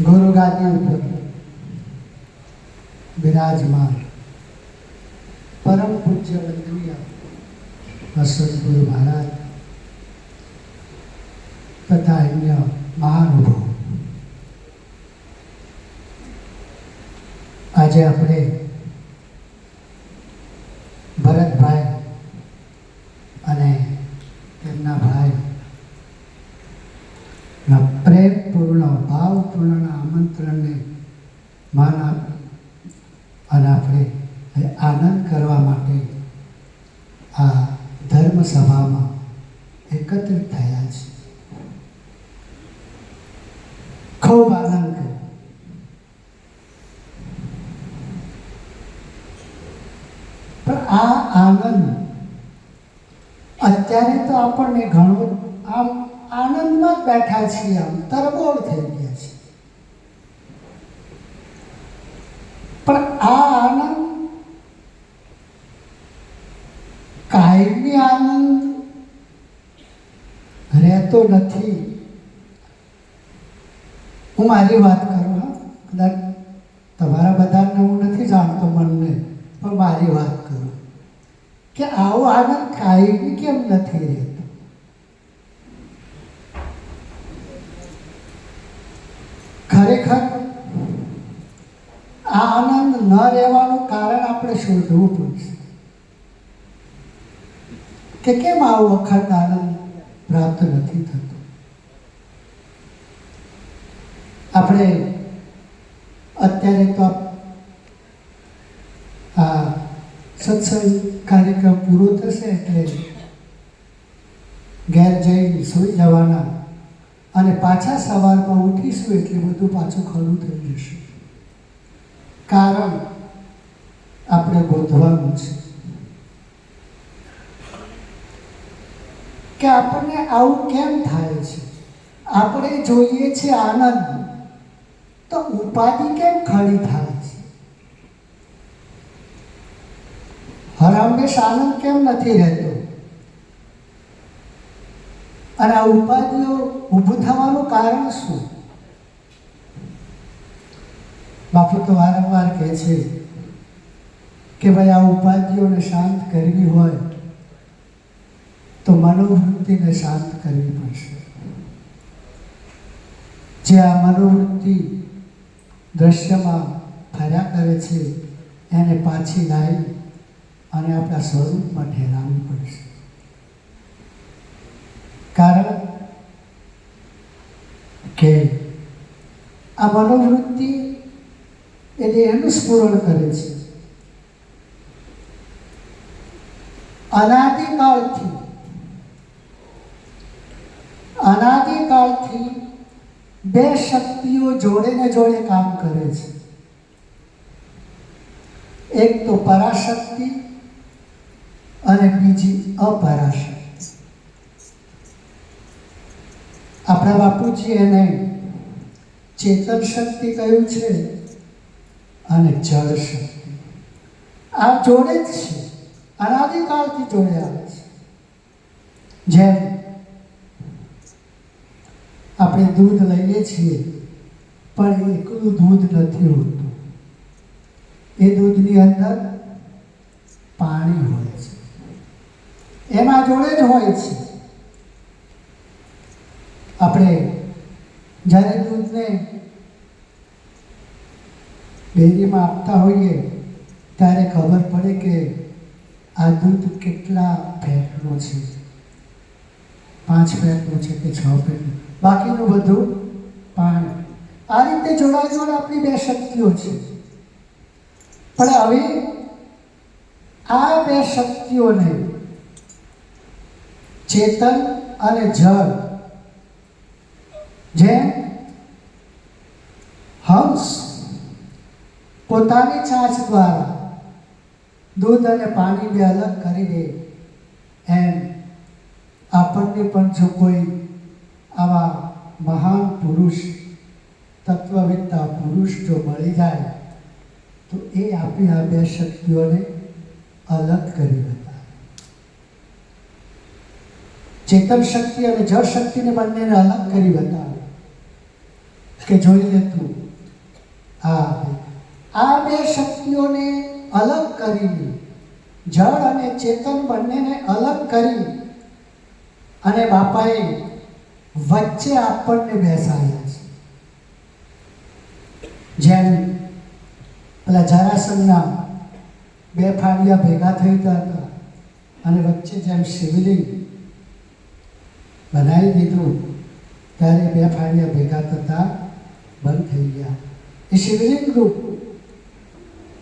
ગુરુગાદી ઉપર બિરાજમાન પરમ પૂજ્ય વંદનીય સદગુરુ મહારાજ તથા અન્ય મહાનુભાવ આજે આપણે પ્રેમપૂર્ણ ભાવપૂર્ણના આમંત્રણને માન અને આપણે આનંદ કરવા માટે આ ધર્મ સભામાં એકત્રિત થયા છે. ખૂબ આનંદ પણ આ આનંદ અત્યારે તો આપણને ઘણો બેઠા છીએ આમ. તરબોળ થઈ ગયા છે પણ આ આનંદ કાયમી આનંદ રહેતો નથી. હું મારી વાત કરું, હા? કદાચ તમારા બધાને હું નથી જાણતો મનને, પણ મારી વાત કરું. કે આવો આનંદ કાયમી કેમ નથી રહેતો ખરેખર આ આનંદ ન રહેવાનું કારણ આપણે શોધવું પડશે કે આવો અખંડ આનંદ પ્રાપ્ત નથી થતો? આપણે અત્યારે તો આ સત્સંગ કાર્યક્રમ પૂરો થશે એટલે ઘેર જઈને સૂઈ જવાના અને પાછા સવારમાં ઉઠીશું એટલે બધું પાછું ખરું થઈ જશે. કારણ આપણે ગોતવાનું છે. કે આપણને આવું કેમ થાય છે? આપણે જોઈએ છે આનંદ. તો ઉપાધિ કેમ ખડી થાય છે? હરામેશ આનંદ કેમ નથી રહેતો? અને આ ઉપાધિઓ ઊભું થવાનું કારણ શું? બાપુ તો વારંવાર કહે છે કે ભાઈ આ ઉપાધિઓને શાંત કરવી હોય તો મનોવૃત્તિને શાંત કરવી પડશે. જે આ મનોવૃત્તિ દ્રશ્યમાં ફર્યા કરે છે, એને પાછી લાવી અને આપણા સ્વરૂપમાં ઠેરાવવી પડશે. કારણ કે આ મનોવૃત્તિ એને એનું સ્મરણ કરે છે. અનાદિકાળથી અનાદિકાળથી બે શક્તિઓ જોડે ને જોડે કામ કરે છે. એક તો પરાશક્તિ અને બીજી અપરાશક્તિ. આપણા બાપુજી એને ચેતન શક્તિ કહ્યું છે અને જળ શક્તિ. આ જોડે જ છે. અનાદિકાળથી જોડે આવે છે. જેમ આપણે દૂધ લઈએ છીએ, પણ એકલું દૂધ નથી હોતું. એ દૂધની અંદર પાણી હોય છે. એમાં જોડે જ હોય છે. આપણે જ્યારે દૂધને ડેરીમાં આપતા હોઈએ, ત્યારે ખબર પડે કે આ દૂધ કેટલા ફેટનું છે. પાંચ ફેટનું છે કે છ ફેટનું? બાકીનું બધું પાણી. આ રીતે જોડાજોડ આપણી બે શક્તિઓ છે. પણ હવે આ બે શક્તિઓને ચેતન અને જળ, જેમ હંસ પોતાની ચાંચ દ્વારા દૂધ અને પાણી બે અલગ કરી દે, એમ આપણને પણ જો કોઈ આવા મહાન પુરુષ, તત્વવેત્તા પુરુષ જો મળી જાય, તો એ આપણી આ બે શક્તિઓને અલગ કરી બતાવે ચેતન શક્તિ અને જળ શક્તિને બંનેને અલગ કરી બતાવે કે જોઈ લે તું, આ આ બે શક્તિઓને અલગ કરીને જળ અને ચેતન બંનેને અલગ કરી, અને બાપાએ વચ્ચે આપણને બેસાડ્યા છે. જેમ પેલા જરાસંઘના બે ફાળિયા ભેગા થઈ હતા અને વચ્ચે જેમ શિવલિંગ બનાવી દીધું, ત્યારે બે ફાળિયા ભેગા થતા બંધ થઈ ગયા. એ શિવલિંગ રૂપ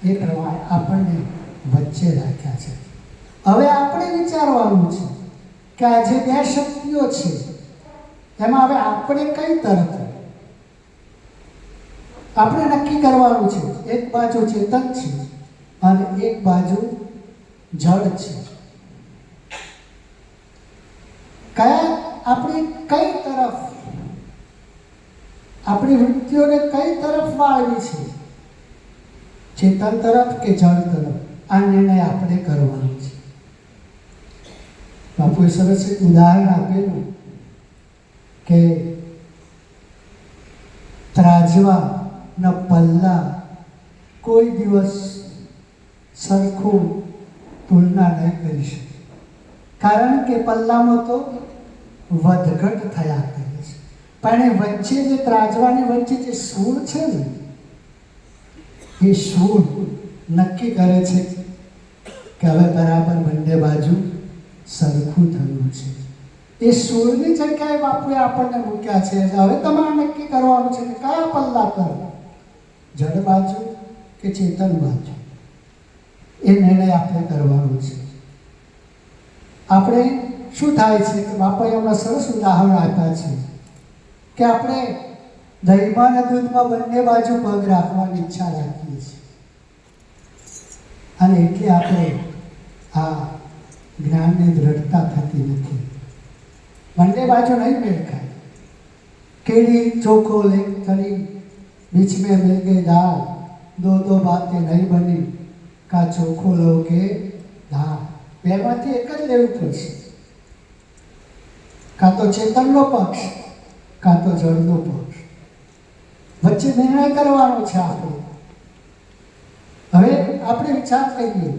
એ પ્રમાણે આપણને વચ્ચે રાખ્યા છે. હવે આપણે વિચારવાનું છે કે આજે બે શક્તિઓ છે એમાં હવે આપણે કઈ તરફ આપણે નક્કી કરવાનું છે. એક બાજુ ચેતન છે અને એક બાજુ જળ છે. કયા આપણી કઈ તરફ? આપણી વૃત્તિઓને કઈ તરફ વાળવી છે? ચેતન તરફ કે જળ તરફ? આ નિર્ણય આપણે કરવાનો છે. બાપુએ સરસ એક ઉદાહરણ આપેલું. કે ત્રાજવાના પલ્લા કોઈ દિવસ સરખું તુલના નહીં કરી શકે. કારણ કે પલ્લામાં તો વધઘટ થયા કરે છે. પણ એ વચ્ચે જે ત્રાજવાની વચ્ચે જે સૂળ છે ને, એ સૂળ નક્કી કરે છે કે હવે બરાબર બંને બાજુ સરખું થયું છે. એ સૂળની જગ્યાએ બાપુએ આપણને મૂક્યા છે. હવે તમારે નક્કી કરવાનું છે કે કયા પલ્લા પર? જડ બાજુ કે ચેતન બાજુ એ નિર્ણય આપણે કરવાનો છે. આપણે શું થાય છે કે બાપાએ હમણાં સરસ ઉદાહરણ આપ્યા છે કે આપણે દહીંમાં અને દૂધમાં બંને બાજુ પગ રાખવાની ઈચ્છા રાખીએ છીએ. અને એટલે આપણે આ જ્ઞાનની દ્રઢતા થતી નથી. બંને બાજુ નહીં મેળ ખાય केड़ी चोखो ले करी बीच में मिल गई दाल दो दो बातें नहीं बनी का ચોખ્ખો લો કે દાળ બેમાંથી એક જ લેવું પડશે કાં તો ચેતનનો પક્ષ કાં તો જળનો પક્ષ વચ્ચે નિર્ણય કરવાનો છે આપણે હવે આપણે વિચાર કરીએ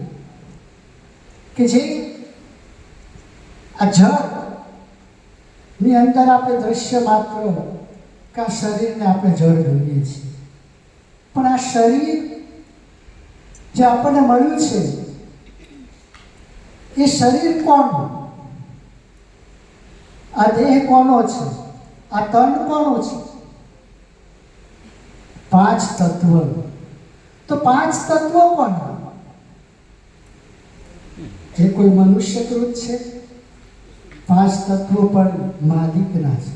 કે જે આ જળ ની અંદર આપણે દ્રશ્ય માત્ર કે આ શરીરને આપણે જળ જોઈએ છીએ. પણ આ શરીર જે આપણને મળ્યું છે, એ શરીર કોણ? આ દેહ કોનો છે? આ તન કોનો છે? પાંચ તત્વ. તો પાંચ તત્વો કોણ એ કોઈ મનુષ્યકૃત છે? પાંચ તત્વો પણ માલિકના છે.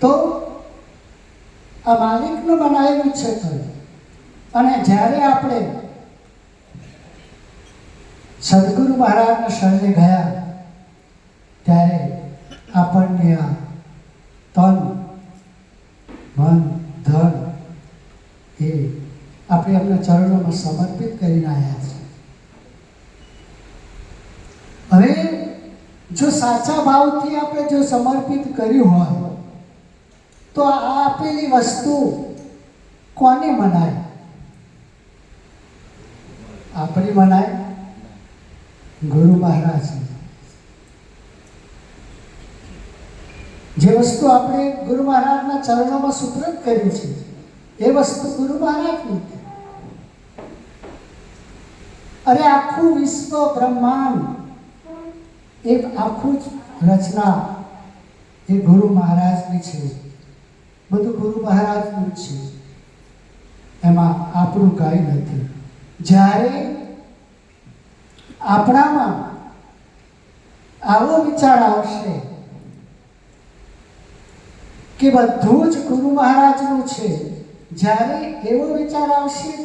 તો આ માલિકનું બનાવેલું છે અને જ્યારે આપણે સદગુરુ મહારાજના શરણે ગયા, ત્યારે આપણને આ તન, મન, ધન એ આપણે એમના ચરણોમાં સમર્પિત કરીને આવ્યા છે. હવે જો સાચા ભાવથી આપણે જો સમર્પિત કર્યું હોય, તો આ આપેલી વસ્તુ કોને મનાય? આપણી મનાય ગુરુ મહારાજ જે વસ્તુ આપણે ગુરુ મહારાજના ચરણોમાં સુપ્રત કર્યું છે, એ વસ્તુ ગુરુ મહારાજની અરે આખું વિશ્વ બ્રહ્માંડ એક આખું જ રચના એ ગુરુ મહારાજની છે. બધું ગુરુ મહારાજનું છે. એમાં આપણું કાંઈ નથી. જ્યારે આપણામાં આવો વિચાર આવશે કે બધું જ ગુરુ મહારાજનું છે, જ્યારે એવો વિચાર આવશે,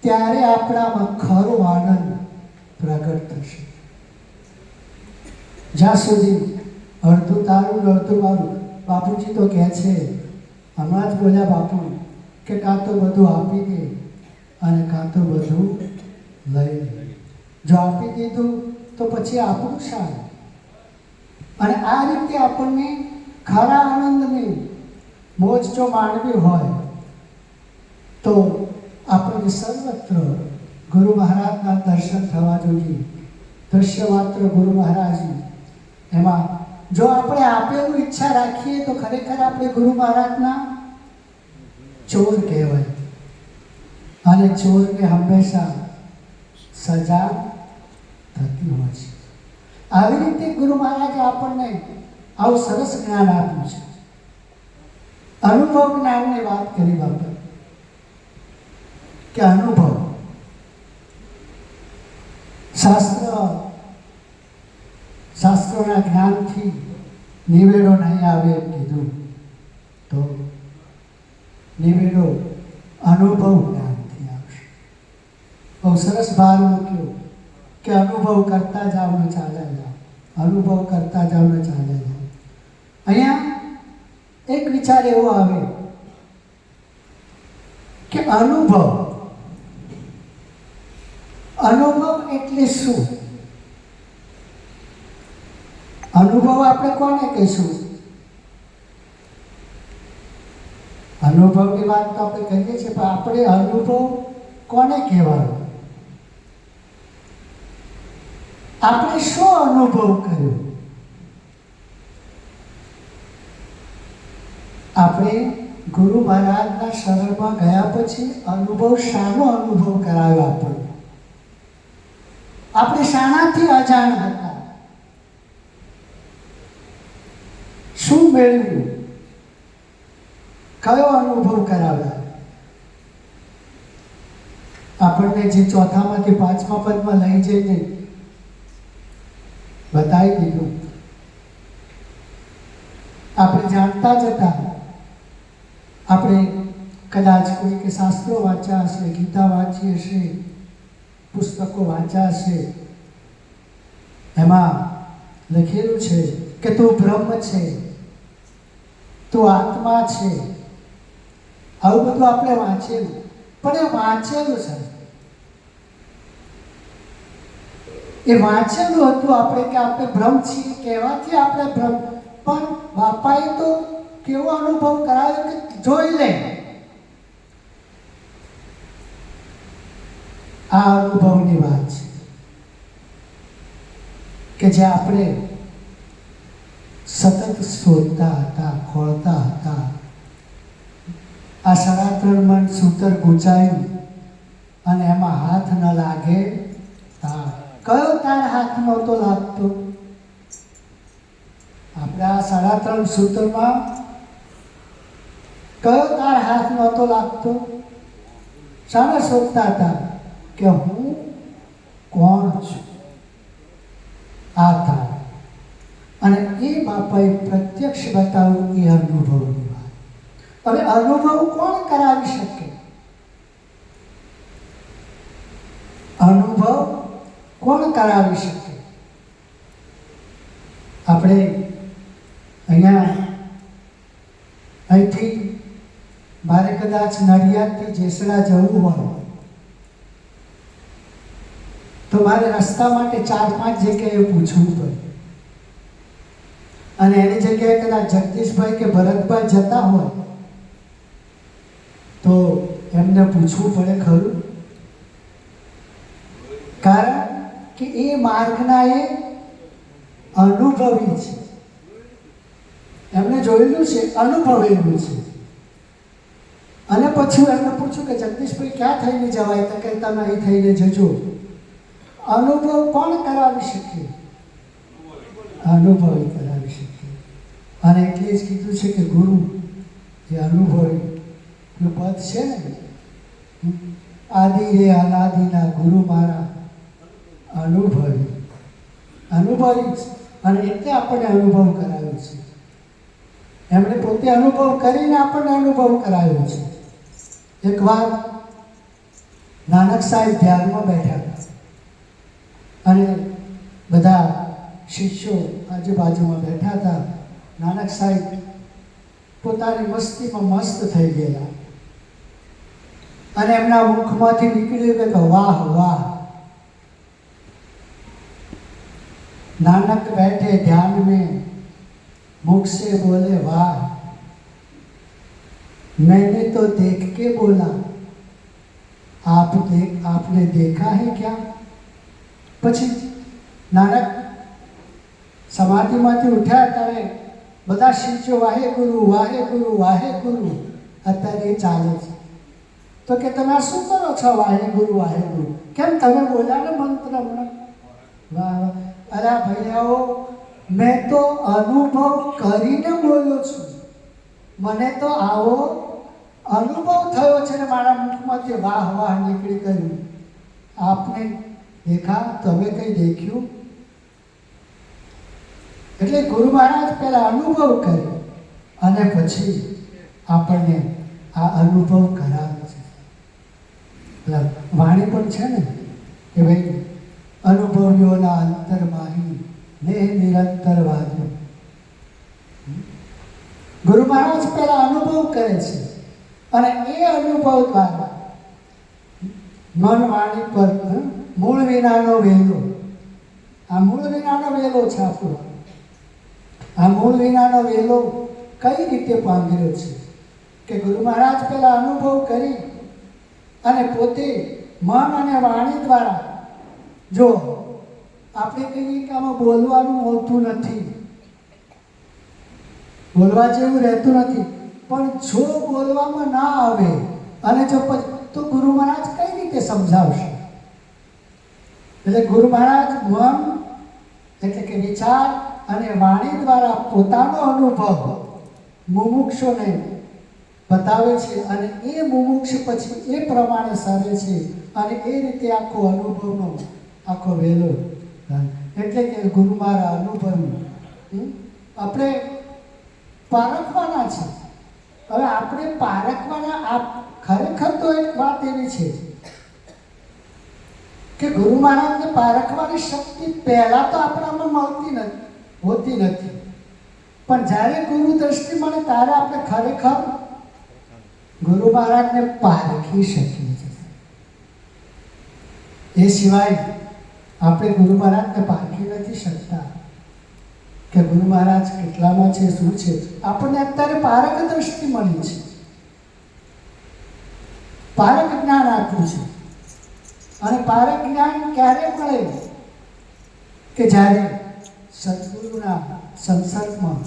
ત્યારે આપણામાં ખરો આનંદ પ્રગટ થશે. જ્યાં સુધી અડધું તારું અડધું મારું, બાપુજી તો કહે છે, હમણાં જ બોલ્યા બાપુ, કે કાં તો બધું આપી દે અને કાં તો બધું લઈ લે. જો આપી દીધું, તો પછી આપણું સારું અને આ રીતે આપણને ખરા આનંદની મોજ જો માણવી હોય, તો આપણને સર્વત્ર ગુરુ મહારાજના દર્શન થવા જોઈએ. દૃશ્ય માત્ર ગુરુ મહારાજની એમાં જો આપણે આપેલું ઈચ્છા રાખીએ તો ખરેખર આપણે ગુરુ મહારાજના ચોર કહેવાય. અને ચોરને હંમેશા સજા થતી હોય છે. આવી રીતે ગુરુ મહારાજે આપણને આવું સરસ જ્ઞાન આપ્યું છે. અનુભવ જ્ઞાનની વાત કરી બાપા કે અનુભવ. શાસ્ત્ર શાસ્ત્રોના જ્ઞાનથી નિવેડો નહીં આવે એમ કીધું. તો નિવેડો અનુભવ જ્ઞાનથી આવશે. બહુ સરસ ભાર મૂક્યો કે અનુભવ કરતા જાઓ ને ચાલે જાઓ. અનુભવ કરતા જાઓ ને ચાલે જાઓ. અહીંયા એક વિચાર એવો આવે કે અનુભવ અનુભવ એટલે શું? અનુભવ આપણે કોને કહીશું? અનુભવની વાત તો આપણે કહીએ છીએ, પણ આપણે અનુભવ કોને કહેવાનો? આપણે શું અનુભવ કર્યો? આપણે ગુરુ મહારાજના શરણમાં ગયા પછી અનુભવ શાનો અનુભવ કરાવ્યો આપણને? આપણે શાનાથી અજાણ હતા. શું કયો અનુભવ કરાવ્યા? આપણને જે ચોથામાંથી પાંચમા પદમાં લઈ જઈને બતાવી દીધું. આપણે જાણતા જ હતા. આપણે કદાચ કોઈ કે શાસ્ત્રો વાંચ્યા હશે, ગીતા વાંચી હશે, પુસ્તકો વાંચ્યા હશે. એમાં લખેલું છે કે તું બ્રહ્મ છે. તું આત્મા છે. આવું બધું આપણે વાંચેલું. પણ એ વાંચેલું છે. એ વાંચેલું હતું આપણે કે આપણે ભ્રમ છીએ, કહેવાથી આપણે ભ્રમ. પણ બાપાએ તો કેવો અનુભવ કરાયો કે જોઈ લે. આ અનુભવની વાત છે. કે જે આપણે સતત શોધતા હતા, ખોળતા હતા. આ સાડા ત્રણ મણ સૂતર ગુંચાયું અને એમાં હાથ ન લાગે તાર કયો તાર હાથ નહોતો લાગતો? આપણે આ સાડા ત્રણ સૂત્રમાં કયો તાર હાથ નહોતો લાગતો? શાને શોધતા હતા કે હું કોણ છું? આ તાર અને એ પ્રત્યક્ષ બતાવવું એ અનુભવની વાત હવે અનુભવ કોણ કરાવી શકે? અનુભવ કોણ કરાવી શકે? આપણે અહીંયા અહીંથી મારે કદાચ નડિયાદથી જેસડા જવું હોય, તો મારે રસ્તા માટે ચાર પાંચ જગ્યાએ પૂછવું પડે. અને એની જગ્યાએ કદાચ જગદીશભાઈ કે ભરતભાઈ જતા હોય, તો એમને પૂછવું પડે ખરું? કારણ કે એ માર્ગના એ અનુભવી છે. એમને જોયેલું છે, અનુભવેલું છે. અને પછી એમને પૂછ્યું કે જગદીશભાઈ, ક્યાં થઈને જવાય? તો કે તમે અહીં થઈને જજો. અનુભવ કોણ કરાવી શકે? અનુભવી કરાવી અને એટલે જ કીધું છે કે ગુરુ, જે અનુભવી પેલું પદ છે ને? આદિ રે અનાદિના ગુરુ મારા અનુભવી. અનુભવી અને એટલે આપણને અનુભવ કરાવ્યો છે. એમણે પોતે અનુભવ કરીને આપણને અનુભવ કરાવ્યો છે. એકવાર નાનક સાહેબ ધ્યાનમાં બેઠા હતા. અને બધા શિષ્યો આજુબાજુમાં બેઠા હતા. નાનક સાહેબ પોતાની મસ્તીમાં મસ્ત થઈ ગયા અને એમના મુખમાંથી નીકળ્યું કે વાહ વાહ नानक बैठे ध्यान में मुख से बोले वाह मैंने तो देख के बोला आप देख आपने देखा है क्या પછી નાનક સમાધિમાંથી ઉઠ્યા ત્યારે બધા શિષ્યો વાહે ગુરુ વાહે ગુરુ વાહે ગુરુ. અત્યારે એ ચાલે છે. તો કે તમે આ શું કરો છો, વાહે ગુરુ વાહે ગુરુ? કેમ તમે બોલ્યા ને મંત્ર અરે ભૈયાઓ, મેં તો અનુભવ કરીને બોલ્યો છું. મને તો આવો અનુભવ થયો છે ને મારા મુખમાંથી વાહ વાહ નીકળી ગયું. આપને દેખા, તમે કંઈ દેખ્યું? એટલે ગુરુ મહારાજ પહેલા અનુભવ કર્યો અને પછી આપણને આ અનુભવ કરાવે છે. પેલા વાણી પણ છે ને, કે ભાઈ અનુભવ્યોના અંતરમાહી ને નિરંતર વાદ્યો ગુરુ મહારાજ પહેલા અનુભવ કરે છે. અને એ અનુભવ દ્વારા મન વાણી પર મૂળ વિનાનો વેલો આ મૂળ વિનાનો વેલો છે આપણો. આ મૂળ વિનાનો વેલો કઈ રીતે પાંગર્યો છે? કે ગુરુ મહારાજ પહેલા અનુભવ કરી અને પોતે મન અને વાણી દ્વારા જો આપણે કહીએ કે આમાં બોલવાનું હોતું નથી, બોલવા જેવું રહેતું નથી, પણ જો બોલવામાં ના આવે અને જો તો ગુરુ મહારાજ કઈ રીતે સમજાવશે? એટલે ગુરુ મહારાજ મન એટલે કે વિચાર અને વાણી દ્વારા પોતાનો અનુભવ મુમુક્ષોને બતાવે છે અને એ મુમુક્ષ પછી એ પ્રમાણે સરે છે અને એ રીતે આખો અનુભવનો આખો વહેલો એટલે કે ગુરુ મારા અનુભવ. આપણે પારખવાના છે. હવે આપણે પારખવાના આ ખરેખર તો એક વાત એવી છે કે ગુરુ મહારાજને પારખવાની શક્તિ પહેલાં તો આપણામાં મળતી નથી. હોતી નથી. પણ જ્યારે ગુરુ દ્રષ્ટિ મળે ત્યારે આપણે ખરેખર ગુરુ મહારાજને પારખી શકીએ છીએ. એ સિવાય આપણે ગુરુ મહારાજને પારખી નથી શકતા કે ગુરુ મહારાજ કેટલામાં છે, શું છે. આપણને અત્યારે પારક દ્રષ્ટિ મળી છે. પારક જ્ઞાન આપ્યું છે. અને પારક જ્ઞાન ક્યારે મળે? કે જ્યારે સદગુરુના સંસર્ગમાં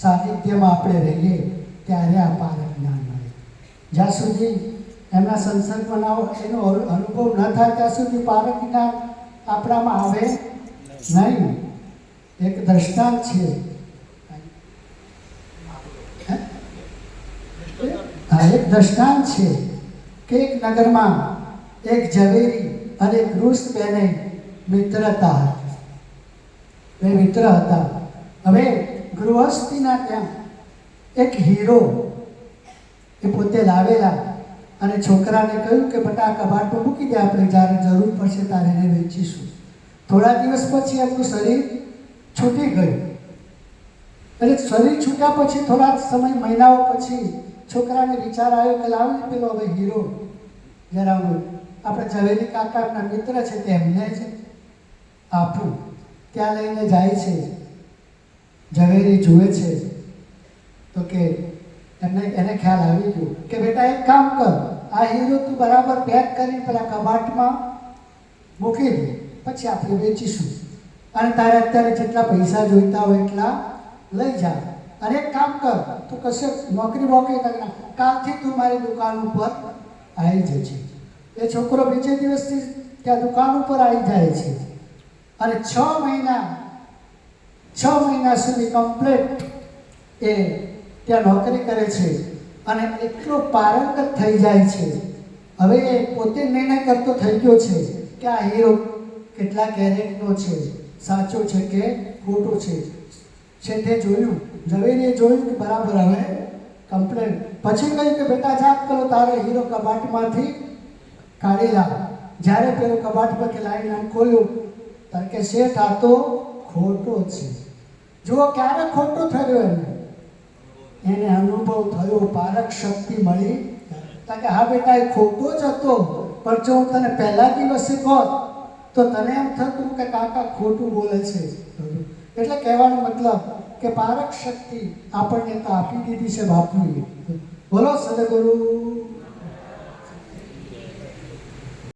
સાનિધ્યમાં આપણે રહીએ ત્યારે આ પારક જ્ઞાન મળે. જ્યાં સુધી એમના સંસર્ગમાં ના એનો અનુભવ ન થાય, ત્યાં સુધી પારક જ્ઞાન આપણામાં આવે નહીં. એક દ્રષ્ટાંત છે. આ એક દ્રષ્ટાંત છે કે એક નગરમાં એક ઝવેરી અને એક રુસ્ત બેને મિત્રતા હતી બે મિત્ર હતા. હવે ગૃહસ્થીના ત્યાં એક હીરો એ પોતે લાવેલા અને છોકરાને કહ્યું કે બટા આ કબાટમાં મૂકી દે, આપણે જ્યારે જરૂર પડશે ત્યારે એને વેચીશું. થોડા દિવસ પછી એમનું શરીર છૂટી ગયું. એટલે શરીર છૂટ્યા પછી થોડા સમય, મહિનાઓ પછી છોકરાને વિચાર આવ્યો કે, લાવ ને પેલો હવે હીરો. જરા હું આપણે ઝવેરી કાકાના મિત્ર છે તેમને જ આપું. ત્યાં લઈને જાય છે, ઝવેરી જુએ છે, તો કે એમને, એને ખ્યાલ આવી ગયો કે બેટા એક કામ કર, આ હીરો તું બરાબર પેક કરી પેલા કબાટમાં મૂકી દે, પછી આપણે વેચીશું. અને તારે અત્યારે જેટલા પૈસા જોઈતા હોય એટલા લઈ જા. અને એક કામ કર, તું કશે નોકરી વોકરી કરી નાખ. કાલથી તું મારી દુકાન ઉપર આવી જજે. એ છોકરો બીજે દિવસથી ત્યાં દુકાન ઉપર આવી જાય છે. અને છ મહિના છ મહિના સુધી કમ્પ્લીટ એ ત્યાં નોકરી કરે છે અને એટલો પારંગત થઈ જાય છે. હવે એ પોતે નિર્ણય કરતો થઈ ગયો છે કે આ હીરો કેટલા કેરેટનો છે, સાચો છે કે ખોટો છે. છેલ્લે જોયું, ઝવેરીએ જોયું કે બરાબર, હવે કમ્પ્લેન પછી કહ્યું કે બેટા જાત કરો, તારે હીરો કબાટમાંથી કાઢી લાવ. જ્યારે પેલો પરથી લાઈન આમ ખોલ્યું ત્યારે કે શેઠ આ તો ખોટો છે. જુઓ ક્યારે ખોટો થયો એને. એને અનુભવ થયો, પારક શક્તિ મળી. કારણ કે હા બેટા, એ ખોટો જ હતો. પણ જો હું તને પહેલા દિવસે કહો, તો તને એમ થતું કે કાકા ખોટું બોલે છે. એટલે કહેવાનો મતલબ કે પારક શક્તિ આપણને તો આપી દીધી છે બાપુએ. બોલો સદગુરુ.